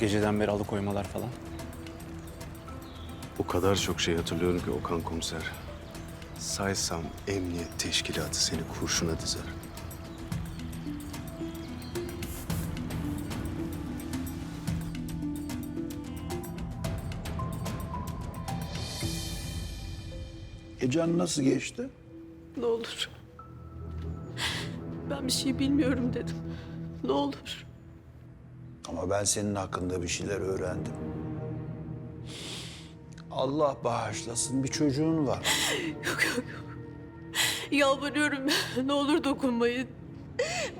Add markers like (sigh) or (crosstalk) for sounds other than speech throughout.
Geceden beri alıkoymalar falan. O kadar çok şey hatırlıyorum ki Okan komiser. Saysam emniyet teşkilatı seni kurşuna dizer. Gecen nasıl geçti? Ne olur. Ben bir şey bilmiyorum dedim. Ne olur. Ama ben senin hakkında bir şeyler öğrendim. Allah bağışlasın bir çocuğun var. (laughs) Yok yok yok. Yalvarıyorum (laughs) ne olur dokunmayın.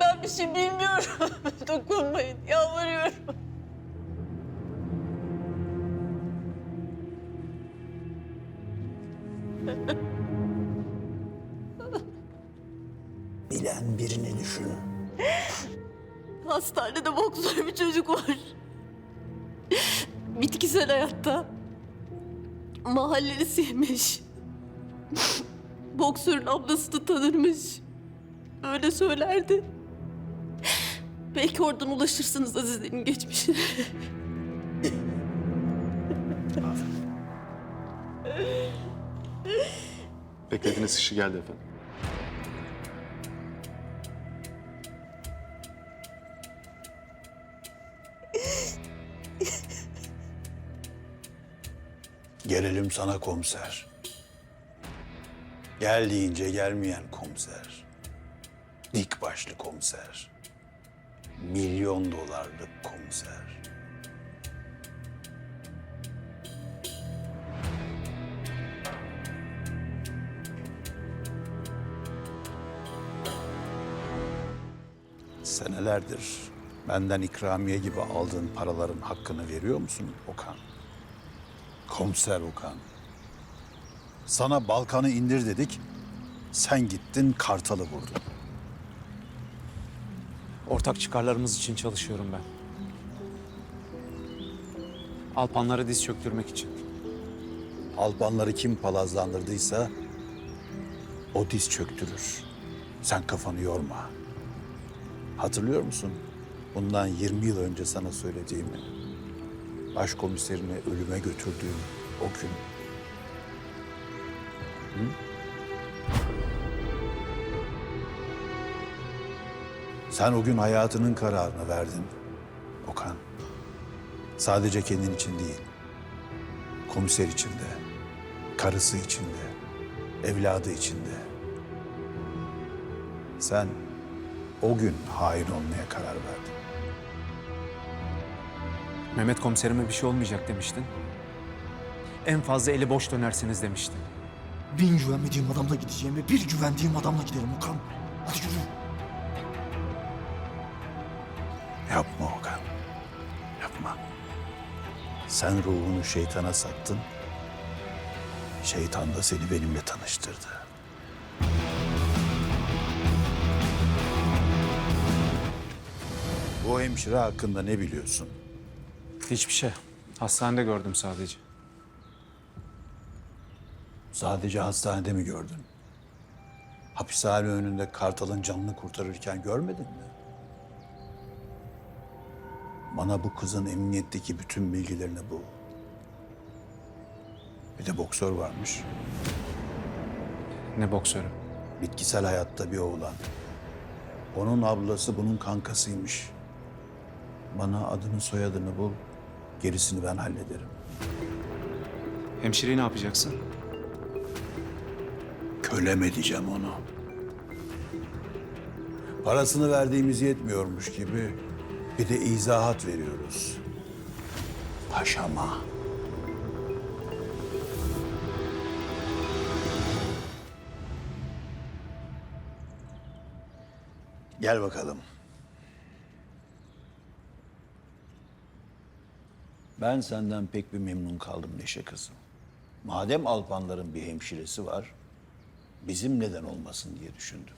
Ben bir şey bilmiyorum. (laughs) dokunmayın. Yalvarıyorum. Bilen birini düşün. Hastanede boksör bir çocuk var. Bitkisel hayatta. Mahallelisiymiş. Boksörün ablasını tanırmış. Öyle söylerdi. Belki oradan ulaşırsınız Azize'nin geçmişine. Beklediğiniz kişi geldi efendim. Gelelim sana komiser. Gel deyince gelmeyen komiser. Dik başlı komiser. Milyon dolarlık komiser. Senelerdir benden ikramiye gibi aldığın paraların hakkını veriyor musun Okan? Komiser Okan. Sana Balkan'ı indir dedik. Sen gittin Kartal'ı vurdun. Ortak çıkarlarımız için çalışıyorum ben. Alpanlara diz çöktürmek için. Albanları kim palazlandırdıysa o diz çöktürür. Sen kafanı yorma. Hatırlıyor musun? Bundan 20 yıl önce sana söylediğimi. Başkomiserini ölüme götürdüğüm o gün. Hı? Sen o gün hayatının kararını verdin Okan. Sadece kendin için değil. Komiser için de, karısı için de, evladı için de. Sen o gün hain olmaya karar verdin. Mehmet komiserime bir şey olmayacak demiştin. En fazla eli boş dönersiniz demiştin. Bin güvenmediğim adamla gideceğim ve bir güvendiğim adamla giderim Okan. Hadi yürü. Yapma Okan. Yapma. Sen ruhunu şeytana sattın. Şeytan da seni benimle tanıştırdı. Bu hemşire hakkında ne biliyorsun? Hiçbir şey. Hastanede gördüm sadece. Sadece hastanede mi gördün? Hapishane önünde Kartal'ın canını kurtarırken görmedin mi? Bana bu kızın emniyetteki bütün bilgilerini bul. Bir de boksör varmış. Ne boksörü. Bitkisel hayatta bir oğlan. Onun ablası bunun kankasıymış. Bana adını soyadını bul. Gerisini ben hallederim. Hemşireyi ne yapacaksın? Kölem edeceğim onu. Parasını verdiğimiz yetmiyormuş gibi bir de izahat veriyoruz. Paşama. Gel bakalım. Ben senden pek bir memnun kaldım Neşe kızım. Madem Alpanların bir hemşiresi var, bizim neden olmasın diye düşündüm.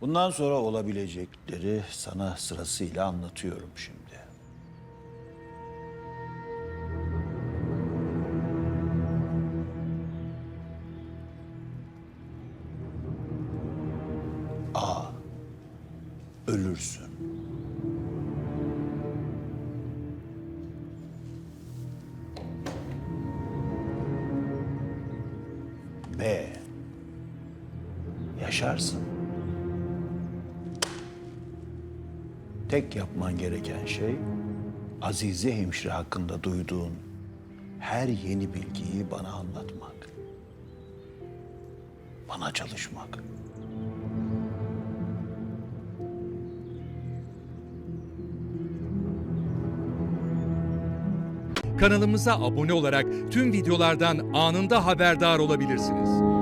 Bundan sonra olabilecekleri sana sırasıyla anlatıyorum şimdi. A. Ölürsün. Yaşarsın. Tek yapman gereken şey Azize hemşire hakkında duyduğun her yeni bilgiyi bana anlatmak. Bana çalışmak. Kanalımıza abone olarak tüm videolardan anında haberdar olabilirsiniz.